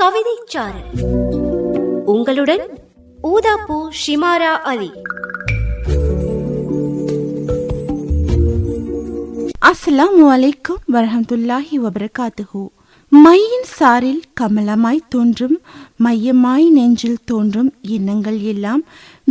கவிதைச்சாரல் உங்களுடன் ஊதாப்பூ ஷிமாரா அலி. அஸ்லாம் வலைக்கும் வரஹமத்துல்லாஹி வபரகாத்துஹு. மையின் சாரில் கமலமாய் தோன்றும் மையமாய் நெஞ்சில் தோன்றும் எண்ணங்கள் எல்லாம்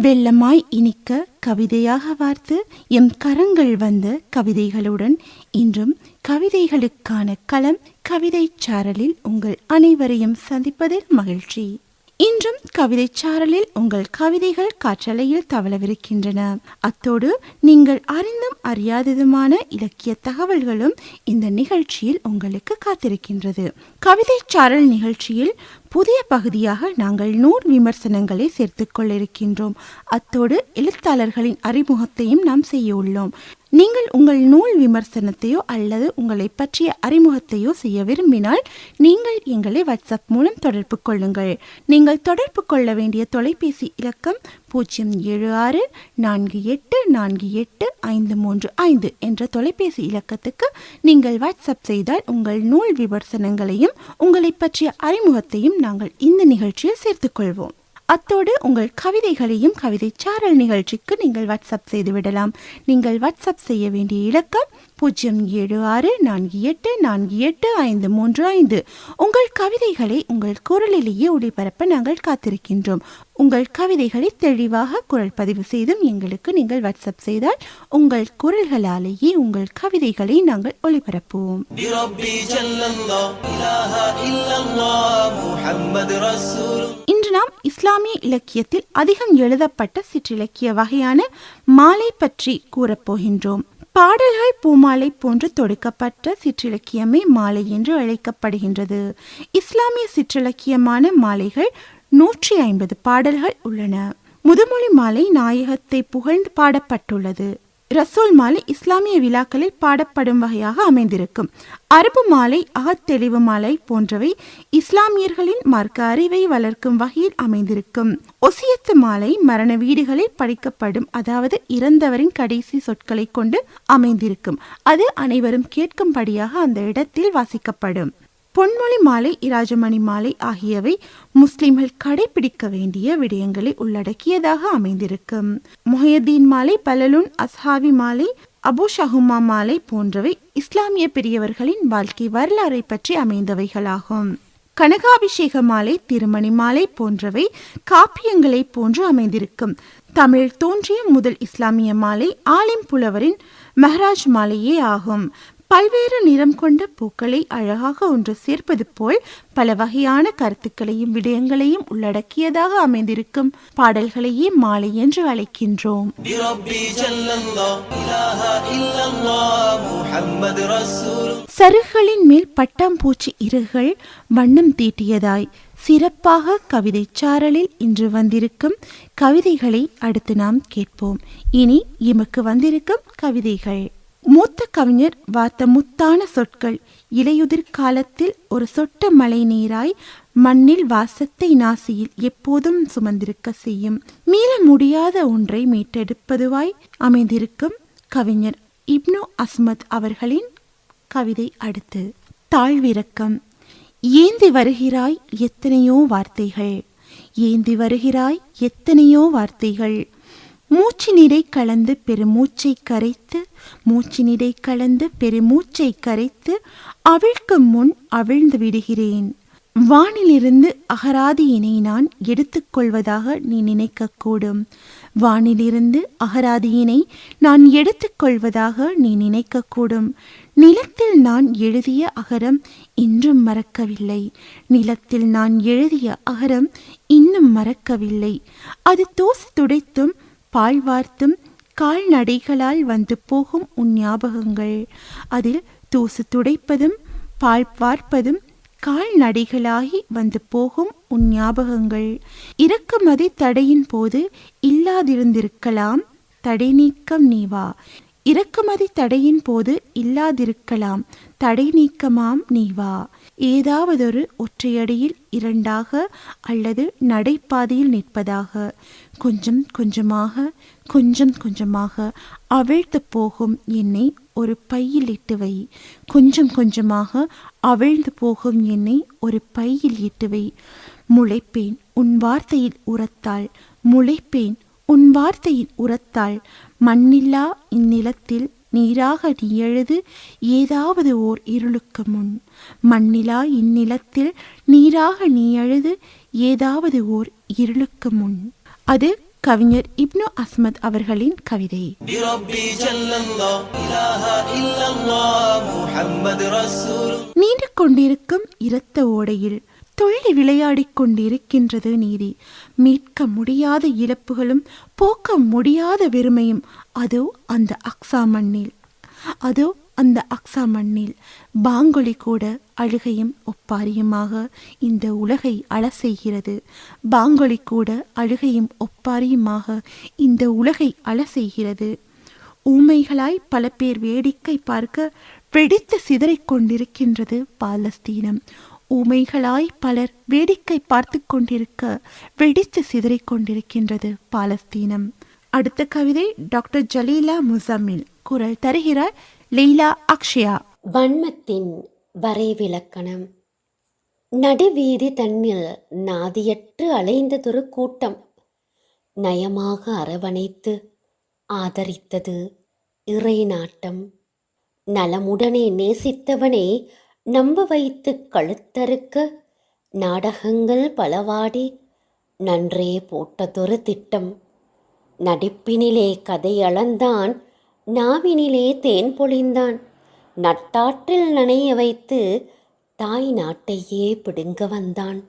வெள்ளமாய் இனிக்க கவிதையாக வார்த்து எம் கரங்கள் வந்த கவிதைகளுடன் இன்றும் கவிதைகளுக்கான களம் கவிதை சாரலில் உங்கள் அனைவரையும் சந்திப்பதில் மகிழ்ச்சி. இன்றும் கவிதை சாரலில் உங்கள் கவிதைகள் காற்றலையில் தவளவிருக்கின்றன. அத்தோடு நீங்கள் அறிந்தும் அறியாததுமான இலக்கிய தகவல்களும் இந்த நிகழ்ச்சியில் உங்களுக்கு காத்திருக்கின்றது. கவிதை சாரல் நிகழ்ச்சியில் புதிய பகுதியாக நாங்கள் நூல் விமர்சனங்களை சேர்த்துக்கொள்ளிருக்கின்றோம் அத்தோடு எழுத்தாளர்களின் அறிமுகத்தையும் நாம் செய்ய உள்ளோம் நீங்கள் உங்கள் நூல் விமர்சனத்தையோ அல்லது உங்களை பற்றிய அறிமுகத்தையோ செய்ய விரும்பினால் நீங்கள் எங்களை வாட்ஸ்அப் மூலம் தொடர்பு கொள்ளுங்கள். நீங்கள் தொடர்பு கொள்ள வேண்டிய தொலைபேசி இலக்கம் பூஜ்ஜியம் ஏழு ஆறு நான்கு எட்டு நான்கு எட்டு ஐந்து மூன்று ஐந்து என்ற தொலைபேசி இலக்கத்துக்கு நீங்கள் வாட்ஸ்அப் செய்தால் உங்கள் நூல் விமர்சனங்களையும் உங்களை பற்றிய அறிமுகத்தையும் நாங்கள் இந்த நிகழ்ச்சியில் சேர்த்துக்கொள்வோம் அத்தோடு உங்கள் கவிதைகளையும் கவிதை சாரல் நிகழ்ச்சிக்கு நீங்கள் வாட்ஸ்அப் செய்து விடலாம். நீங்கள் வாட்ஸ்அப் செய்ய வேண்டிய இலக்கம் பூஜ்ஜியம் ஏழு ஆறு நான்கு எட்டு நான்கு எட்டு ஐந்து மூன்று ஐந்து. உங்கள் கவிதைகளை உங்கள் குரலிலேயே ஒளிபரப்ப நாங்கள் காத்திருக்கின்றோம். உங்கள் கவிதைகளை தெளிவாக குரல் பதிவு செய்தும் எங்களுக்கு நீங்கள் வாட்ஸ்அப் செய்தால் உங்கள் குரல்களாலேயே உங்கள் கவிதைகளை நாங்கள் ஒளிபரப்புவோம். இன்று நாம் இஸ்லாமிய இலக்கியத்தில் அதிகம் எழுதப்பட்ட சிற்றிலக்கிய வகையான மாலை பற்றி கூறப்போகின்றோம். பாடல்கள் பூமாலை போன்று தொடுக்கப்பட்ட சிற்றிலக்கியமே மாலை என்று அழைக்கப்படுகின்றது. இஸ்லாமிய சிற்றிலக்கியமான மாலைகள் நூற்றி ஐம்பது பாடல்கள் உள்ளன. முதுமொழி மாலை நாயகத்தை புகழ்ந்து பாடப்பட்டுள்ளது. ரசூல் மாலை இஸ்லாமிய விழாக்களில் பாடப்படும் வகையாக அமைந்திருக்கும். அரபு மாலை அகத்தெளிவு மாலை போன்றவை இஸ்லாமியர்களின் மார்க்க அறிவை வளர்க்கும் வகையில் அமைந்திருக்கும். ஒசியத்து மாலை மரண வீடுகளில் படிக்கப்படும் அதாவது இறந்தவரின் கடைசி சொற்களை கொண்டு அமைந்திருக்கும். அது அனைவரும் கேட்கும்படியாக அந்த இடத்தில் வாசிக்கப்படும். பொன்மொழி மாலை இராஜமணி மாலை ஆகியவை முஸ்லிம்கள் கடைபிடிக்க வேண்டிய விடயங்களை உள்ளடக்கியதாக அமைந்திருக்கும். மொஹியதீன் மாலை பலலுன் அஸ்ஹாவி மாலை அபு ஷஹுமா மாலை போன்றவை இஸ்லாமிய பெரியவர்களின் வாழ்க்கை வரலாறை பற்றி அமைந்தவைகளாகும். கனகாபிஷேக மாலை திருமணி மாலை போன்றவை காப்பியங்களை போன்று அமைந்திருக்கும். தமிழ் தோன்றிய முதல் இஸ்லாமிய மாலை ஆலிம் புலவரின் மெஹராஜ் மாலையே ஆகும். பல்வேறு நிறம் கொண்ட பூக்களை அழகாக ஒன்று சேர்ப்பது போல் பல வகையான கருத்துக்களையும் விடயங்களையும் உள்ளடக்கியதாக அமைந்திருக்கும் பாடல்களையே மாலை என்று அழைக்கின்றோம். சருகுகளின் மேல் பட்டாம்பூச்சி இறகுகள் வண்ணம் தீட்டியதாய் சிறப்பாக கவிதை சாரலில் இன்று வந்திருக்கும் கவிதைகளை அடுத்து நாம் கேட்போம். இனி எமக்கு வந்திருக்கும் கவிதைகள். மூத்த கவிஞர் வார்த்த முத்தான சொற்கள். இலையுதிர் காலத்தில் ஒரு சொட்ட மழை நீராய் மண்ணில் வாசத்தை நாசியில் எப்போதும் சுமந்திருக்க செய்யும். மீள முடியாத ஒன்றை மீட்டெடுப்பதுவாய் அமைந்திருக்கும் கவிஞர் இப்னு அஸ்மத் அவர்களின் கவிதை அடுத்து. தாழ்விறக்கம். ஏந்தி வருகிறாய் எத்தனையோ வார்த்தைகள். ஏந்தி வருகிறாய் எத்தனையோ வார்த்தைகள். மூச்சினிடை கலந்து பெருமூச்சை கரைத்து மூச்சினிடை கலந்து பெருமூச்சை கரைத்து அவிழ்க்கு முன் அவிழ்ந்து விடுகிறேன். வானிலிருந்து அகராதியினை நான் எடுத்துக்கொள்வதாக நீ நினைக்கக்கூடும். வானிலிருந்து அகராதியினை நான் எடுத்துக்கொள்வதாக நீ நினைக்கக்கூடும். நிலத்தில் நான் எழுதிய அகரம் இன்றும் மறக்கவில்லை. நிலத்தில் நான் எழுதிய அகரம் இன்னும் மறக்கவில்லை. அது தோசு துடைத்தும் பால் வார்த்தும் கால்நடைகளால் வந்து போகும் உன் ஞாபகங்கள். அதில் தூசு துடைப்பதும் பால் பார்ப்பதும் கால்நடைகளாகி வந்து போகும் உன் ஞாபகங்கள். இறக்குமதி தடையின் போது இல்லாதிருந்திருக்கலாம் தடை நீக்கம் நீ வா. இறக்குமதி தடையின் போது இல்லாதிருக்கலாம் தடை நீக்கமாம் நீ வா. ஏதாவதொரு ஒற்றையடியில் இரண்டாக அல்லது நடைபாதையில் நிற்பதாக. கொஞ்சம் கொஞ்சமாக கொஞ்சம் கொஞ்சமாக அவிழ்த்து போகும். என்னை ஒரு பையில் இட்டு வை. கொஞ்சம் கொஞ்சமாக அவிழ்ந்து போகும். என்னை ஒரு பையில் இட்டு வை. முளைப்பேன் உன் வார்த்தையில் உரத்தாள் முளைப்பேன் உன் வார்த்தையில் உரத்தாள் மண்ணில்லா இந்நிலத்தில் நீராக நீ எழுது. ஏதாவது ஓர் இருளுக்கு முன். மண்ணிலா இந்நிலத்தில் நீராக நீ எழுது. ஏதாவது ஓர் இருளுக்கு முன். அது கவிஞர் இப்னு அஸ்மத் அவர்களின் கவிதை. நீண்டு கொண்டிருக்கும் இரத்த ஓடையில் துள்ளி விளையாடிக் கொண்டிருக்கின்றது நீதி. மீட்க முடியாத இழப்புகளும் போக்க முடியாத வெறுமையும் அதோ அந்த அக்ஸா மண்ணில். அதோ அந்த அக்ஸா மண்ணில் பாங்கொலி கூட அழுகையும் ஒப்பாரியுமாக இந்த உலகை அழ செய்கிறது. பாங்கொலி கூட அழுகையும் ஒப்பாரியுமாக இந்த உலகை அழ செய்கிறது. ஊமைகளாய் பல பேர் வேடிக்கை பார்க்க வெடித்து சிதறிக் கொண்டிருக்கின்றது பாலஸ்தீனம். ஊமைகளாய் பலர் வேடிக்கை பார்த்து கொண்டிருக்க வெடித்து சிதறிக் கொண்டிருக்கின்றது பாலஸ்தீனம். அடுத்த கவிதை டாக்டர் ஜலீலா முசமில் குரல் தருகிறார் லீலா அக்ஷயா. வன்மத்தின் வரைவிலக்கணம். நடுவீதி தன்னில் நாதியற்று அலைந்ததொரு கூட்டம் நயமாக அரவணைத்து ஆதரித்தது இறை நாட்டம் நலமுடனே நேசித்தவனை நம்ப வைத்து கழுத்தறுக்க நாடகங்கள் பலவாடி நன்றே போட்டதொரு திட்டம். நடிப்பினிலே கதை அளந்தான் நாவினிலே தேன் பொழிந்தான். நட்டாற்றில் நனைய வைத்து தாய் நாட்டையே பிடுங்க வந்தான்.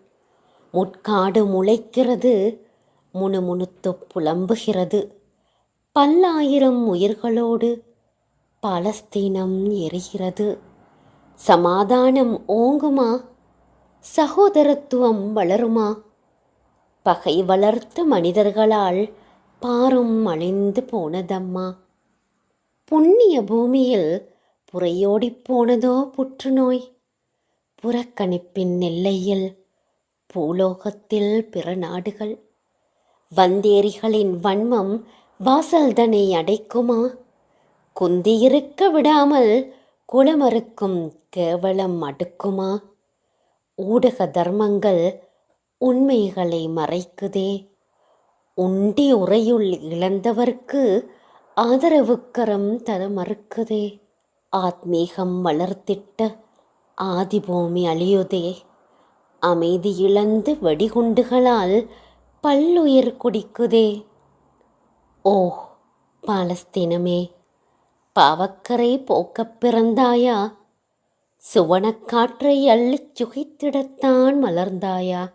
முட்காடு முளைக்கிறது முணுமுணுத்து புலம்புகிறது. பல்லாயிரம் உயிர்களோடு பாலஸ்தீனம் எரிகிறது. சமாதானம் ஓங்குமா? சகோதரத்துவம் வளருமா? பகை வளர்த்த மனிதர்களால் பாரும் அழிந்து போனதம்மா? புண்ணிய பூமியில் புறையோடிப் போனதோ புற்றுநோய்? புறக்கணிப்பின் நெல்லையில் பூலோகத்தில் பிற நாடுகள்? வந்தேரிகளின் வன்மம் வாசல்தனை அடைக்குமா? குந்தியிருக்க விடாமல் குளமறுக்கும் கேவலம் அடுக்குமா? ஊடக தர்மங்கள் உண்மைகளை மறைக்குதே. உண்டி உறையுள் இழந்தவர்க்கு ஆதரவுக்கரம் தர மறுக்குதே. ஆத்மீகம் வளர்த்திட்ட ஆதிபூமி அழியுதே. அமைதி இழந்து வெடிகுண்டுகளால் பல்லுயிர் குடிக்குதே. ஓ பாலஸ்தீனமே. பாவக்கரை போக்கப் பிறந்தாயா? சுவனக்காற்றை அள்ளிச் சுகைத்திடத்தான் மலர்ந்தாயா?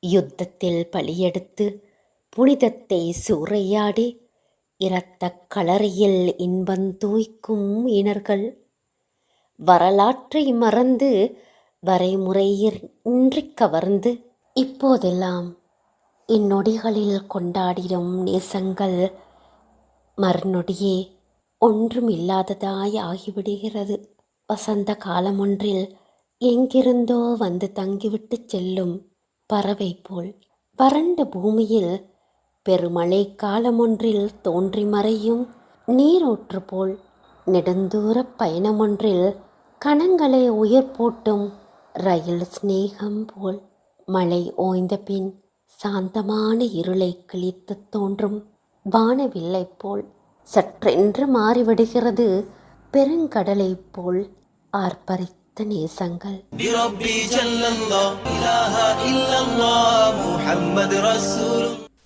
யுத்தத்தில் பலியெடுத்து புனிதத்தை சூறையாடி இரத்தக் களரியில் இன்பம் தூய்க்கும் இனர்கள். வரலாற்றை மறந்து வரைமுறையிற் இன்றி கவர்ந்து இப்போதெல்லாம் இந்நொடிகளில் கொண்டாடிடும் நேசங்கள் மறுநொடியே ஒன்றுமில்லாததாய் ஆகிவிடுகிறது. வசந்த காலமொன்றில் எங்கிருந்தோ வந்து தங்கிவிட்டு செல்லும் பறவை போல் வறண்ட பூமியில் பெருமழை காலமொன்றில் தோன்றி மறையும் நீரூற்று போல் நெடுந்தூரப் பயணமொன்றில் கணங்களை உயிர் போட்டும் ரயில் சிநேகம் போல் மழை ஓய்ந்த பின் சாந்தமான இருளை கிழித்து தோன்றும் வானவில்லை போல் சற்றென்று மாறிவிடுகிறது பெருங்கடலைப் போல் ஆர்ப்பரித்த நேசங்கள்.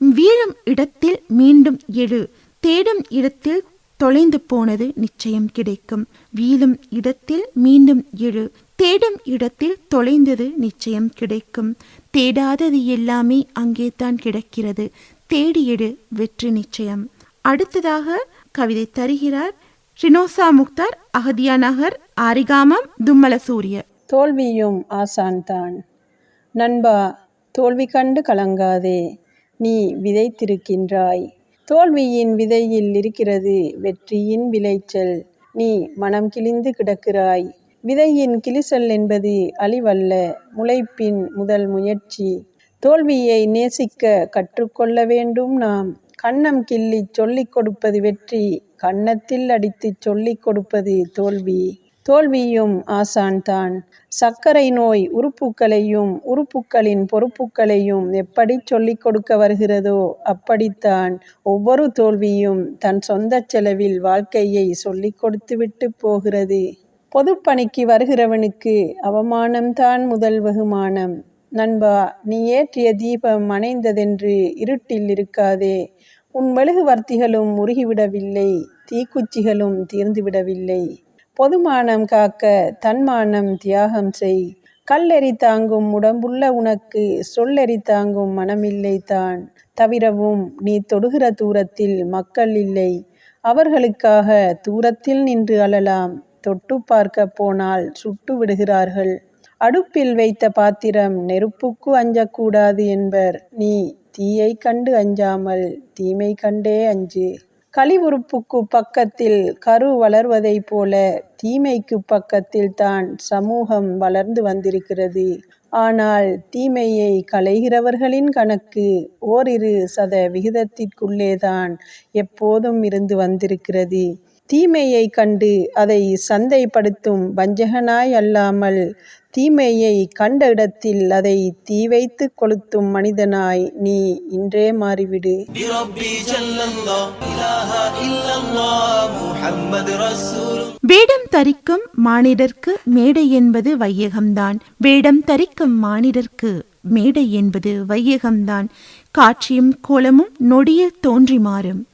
வீழும் இடத்தில் மீண்டும் எழு. தேடும் இடத்தில் தொலைந்து போனது நிச்சயம் கிடைக்கும். வீழும் இடத்தில் மீண்டும் எழு. தேடும் இடத்தில் தொலைந்தது நிச்சயம் கிடைக்கும். தேடாதது எல்லாமே அங்கே தான் கிடைக்கிறது. தேடியெடு வெற்றி நிச்சயம். அடுத்ததாக கவிதை தருகிறார் ரினோசா முக்தார் அகதியா நகர் ஆரிகாமம் தும்மலசூரிய தோல்வியும் ஆசான் தான் நண்பா தோல்வி கண்டு கலங்காதே. நீ விதைத்திருக்கின்றாய். தோல்வியின் விதையில் இருக்கிறது வெற்றியின் விளைச்சல். நீ மனம் கிழிந்து கிடக்கிறாய். விதையின் கிளிசல் என்பது அழிவல்ல முளைப்பின் முதல் முயற்சி. தோல்வியை நேசிக்க கற்றுக்கொள்ள வேண்டும் நாம். கண்ணம் கிள்ளி சொல்லிக் கொடுப்பது வெற்றி கன்னத்தில் அடித்துச் சொல்லிக் கொடுப்பது தோல்வி. தோல்வியும் ஆசான்தான். சர்க்கரை நோய் உறுப்புக்களையும் உறுப்புக்களின் பொறுப்புக்களையும் எப்படி சொல்லிக் கொடுக்க வருகிறதோ அப்படித்தான் ஒவ்வொரு தோல்வியும் தன் சொந்த செலவில் வாழ்க்கையை சொல்லிக் கொடுத்துவிட்டு போகிறது. பொதுப்பணிக்கு வருகிறவனுக்கு அவமானம்தான் முதல் வெகுமானம். நண்பா நீ ஏற்றிய தீபம் அணைந்ததென்று இருட்டில் இருக்காதே. உன் மெழுகுவர்த்திகளும் உருகிவிடவில்லை தீக்குச்சிகளும் தீர்ந்துவிடவில்லை. பொதுமானம் காக்க தன்மானம் தியாகம் செய். கல்லெறி தாங்கும் உடம்புள்ள உனக்கு சொல்லெறி தாங்கும் மனமில்லை தான். தவிரவும் நீ தொடுகிற தூரத்தில் மக்கள் இல்லை. அவர்களுக்காக தூரத்தில் நின்று அழலாம். தொட்டு பார்க்க போனால் சுட்டு விடுகிறார்கள். அடுப்பில் வைத்த பாத்திரம் நெருப்புக்கு அஞ்சக்கூடாது என்பர். நீ தீயை கண்டு அஞ்சாமல் தீமை கண்டே அஞ்சு. கழிவுறுப்புக்கு பக்கத்தில் கரு வளர்வதைப் போல தீமைக்கு பக்கத்தில் தான் சமூகம் வளர்ந்து வந்திருக்கிறது. ஆனால் தீமையை களைகிறவர்களின் கணக்கு ஓரிரு சத விகிதத்திற்குள்ளேதான் எப்போதும் இருந்து வந்திருக்கிறது. தீமையை கண்டு அதை சந்தைப்படுத்தும் வஞ்சகனாய் அல்லாமல் தீமையை கண்ட இடத்தில் அதை தீ வைத்து கொளுத்தும் மனிதனாய் நீ இன்றே மாறிவிடு. வேடம் தரிக்கும் மானிடர்க்கு மேடை என்பது வையகம்தான். வேடம் தரிக்கும் மானிடர்க்கு மேடை என்பது வையகம்தான். காட்சியும் கோலமும் நொடியில் தோன்றி மாறும்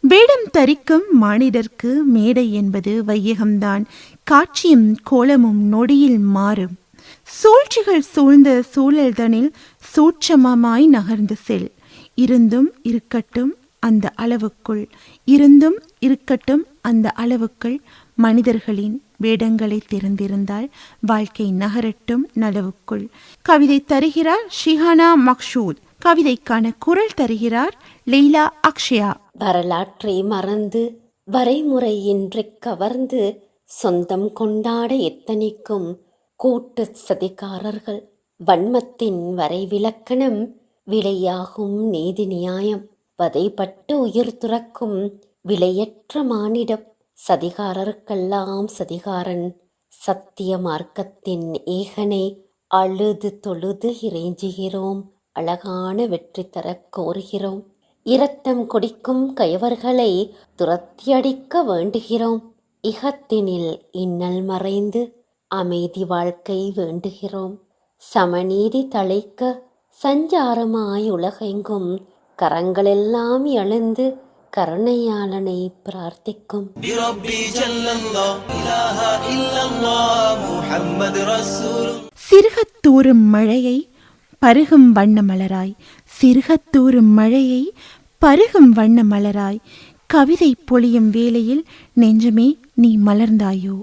வேடம் தரிக்கும் மானிடர்க்கு மேடை என்பது வையகம்தான். காட்சியும் கோலமும் நொடியில் மாறும். சூழ்ச்சிகள் சூழ்ந்த சூழல்தனில் சூட்சமமாய் நகர்ந்து செல். இருந்தும் இருக்கட்டும் அந்த அளவுக்குள். இருந்தும் இருக்கட்டும் அந்த அளவுக்குள். மனிதர்களின் வேடங்களை திறந்திருந்தால் வாழ்க்கை நகரட்டும் நலவுக்குள். கவிதை தருகிறார் ஷிஹானா மக்ஷூத். கவிதைக்கான குரல் தருகிறார் லீலா அக்ஷயா. வரலாற்றை மறந்து வரைமுறையின்றி கவர்ந்து சொந்தம் கொண்டாட எத்தனைக்கும் கூட்டு சதிகாரர்கள் வன்மத்தின் வரைவிலக்கணம் விலையாகும் நீதி நியாயம் வதைப்பட்டு உயிர் துறக்கும் விலையற்ற மானிடம் சதிகாரருக்கெல்லாம் சதிகாரன் சத்திய மார்க்கத்தின் ஏகனை அழுது தொழுது இறைஞ்சுகிறோம். அழகான வெற்றி தரக் கோருகிறோம். இரத்தம் குடிக்கும் கயவர்களை துரத்தியடிக்க வேண்டுகிறோம். இகத்தினில் இன்னல் மறைந்து அமைதி வாழ்க்கை வேண்டுகிறோம். சமநீதி தழைக்க சஞ்சாரமாய் உலகெங்கும் கரங்களெல்லாம் எழுந்து கருணையாளனை பிரார்த்திக்கும். சிறுகத்தூரும் மழையை பருகும் வண்ண மலராய் சிறுகத்தூறும் மழையை பருகும் வண்ண மலராய் கவிதை பொழியும் வேளையில் நெஞ்சமே நீ மலர்ந்தாயோ?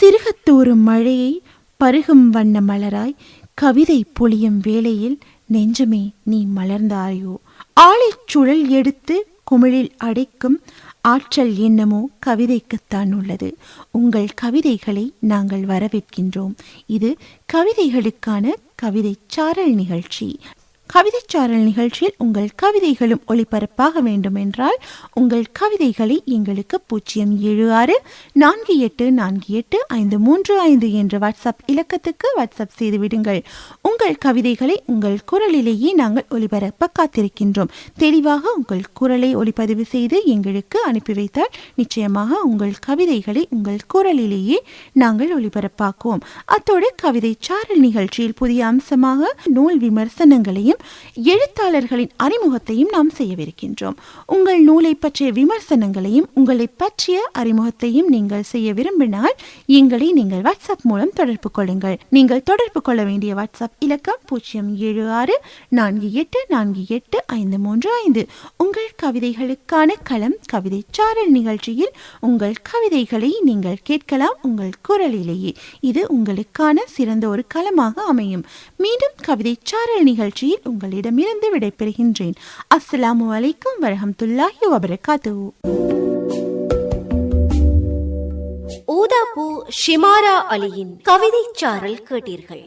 சிறுகத்தூறும் மழையை பருகும் வண்ண மலராய் கவிதை பொழியும் வேளையில் நெஞ்சமே நீ மலர்ந்தாயோ? ஆழிச் சுழல் எடுத்து குமிழில் அடைக்கும் ஆற்றல் என்னமோ கவிதைக்குத்தான் உள்ளது. உங்கள் கவிதைகளை நாங்கள் வரவேற்கின்றோம். இது கவிதைகளுக்கான கவிதை சாரல் நிகழ்ச்சி. கவிதைச்சாரல் நிகழ்ச்சியில் உங்கள் கவிதைகளும் ஒளிபரப்பாக வேண்டும் என்றால் உங்கள் கவிதைகளை எங்களுக்கு பூஜ்ஜியம் ஏழு ஆறு நான்கு எட்டு நான்கு எட்டு ஐந்து மூன்று ஐந்து என்ற வாட்ஸ்அப் இலக்கத்துக்கு வாட்ஸ்அப் செய்துவிடுங்கள் உங்கள் கவிதைகளை உங்கள் குரலிலேயே நாங்கள் ஒளிபரப்ப காத்திருக்கின்றோம். தெளிவாக உங்கள் குரலை ஒளிப்பதிவு செய்து எங்களுக்கு அனுப்பி வைத்தால் நிச்சயமாக உங்கள் கவிதைகளை உங்கள் குரலிலேயே நாங்கள் ஒளிபரப்பாக்குவோம். அத்தோடு கவிதை சாரல் நிகழ்ச்சியில் புதிய அம்சமாக நூல் விமர்சனங்களையும் எழுத்தாளர்களின் அறிமுகத்தையும் நாம் செய்யவிருக்கின்றோம். உங்கள் நூலை பற்றிய விமர்சனங்களையும் உங்களை பற்றிய அறிமுகத்தையும் நீங்கள் செய்ய விரும்பினால் எங்களை நீங்கள் வாட்ஸ்அப் மூலம் தொடர்பு கொள்ளுங்கள். நீங்கள் தொடர்பு கொள்ள வேண்டிய வாட்ஸ்அப் இலக்கம் பூஜ்ஜியம் ஏழு ஆறு நான்கு எட்டு நான்கு எட்டு ஐந்து மூன்று ஐந்து. உங்கள் கவிதைகளுக்கான களம் கவிதை சாரல் நிகழ்ச்சியில் உங்கள் கவிதைகளை நீங்கள் கேட்கலாம் உங்கள் குரலிலேயே. இது உங்களுக்கான சிறந்த ஒரு களமாக அமையும். மீண்டும் கவிதை சாரல் நிகழ்ச்சியில் உங்களிடமிருந்து விடைபெறுகின்றேன். அஸ்ஸலாமு அலைக்கும் வரஹமத்துல்லாஹி வபரகாத்துஹு. ஊதாபூ ஷிமாரா அலியின் கவிதை சாரல் கேட்டீர்கள்.